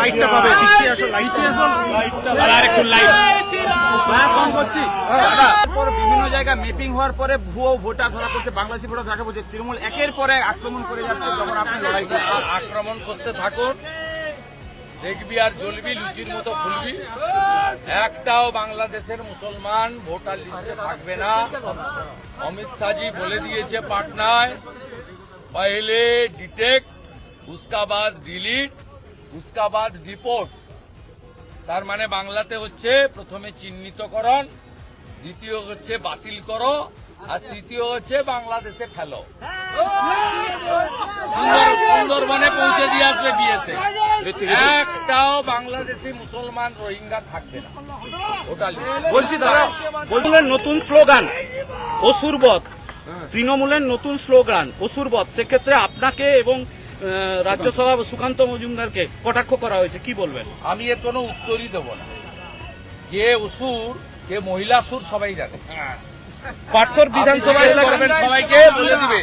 লাইটটা পাবে লাইটটা বিভিন্ন জায়গায় মেপিং হওয়ার পরে ভুয়ো ভোটার ধরা পড়ছে বাংলাদেশি ভোটার ধরা পড়ছে তৃণমূল একের পরে আক্রমণ করে যাচ্ছে তখন আপনি লড়াই করছেন আক্রমণ করতে থাকুন। দেখবি আর জ্বলবি, লুচির মতো ফুলবি। একটাও বাংলাদেশের মুসলমান ভোটার লিস্টে থাকবে না। অমিত শাহজি বলে দিয়েছে পাটনায় পহলে ডিটেক্ট উসকা বাদ ডিলিট উসকা বাদ ডিপোর্ট তার মানে বাংলাতে হচ্ছে প্রথমে চিহ্নিতকরণ, দ্বিতীয় হচ্ছে বাতিল করো, আর তৃতীয় হচ্ছে বাংলাদেশে ফেলো। সুন্দর সুন্দরবনে পৌঁছে দিয়ে আসবে বিএসএ একটাও বাংলাদেশি মুসলমান রোহিঙ্গা থাকবে না। বলছি দাদা নতুন স্লোগান অসুরবধ তৃণমূলের নতুন স্লোগান অসুরবধ সেক্ষেত্রে আপনাকে এবং রাজ্যসভা সুকান্ত মজুমদারকে কটাক্ষ করা হয়েছে কি বলবেন? আমি এর কোনো উত্তরই দেব না। কে অসুর কে মহিলা সুর সবাই জানে। পার্থর আপনি বিধানসভা সবাইকে বলে দিবে।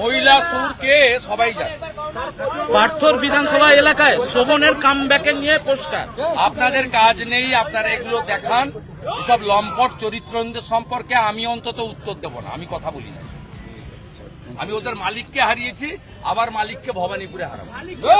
মহিলা সুর কে সবাই জানে। পার্থর বিধানসভা এলাকায় শোভনের কামব্যাকে নিয়ে পোস্টার। আপনাদের কাজ নেই, আপনারা এগুলো দেখান। এসব লম্পট চরিত্রদের সম্পর্কে আমি অন্তত উত্তর দেব না, আমি কথা বলি না। আমি ওদের মালিককে হারিয়েছি, আবার মালিককে ভবানীপুরে হারাবো।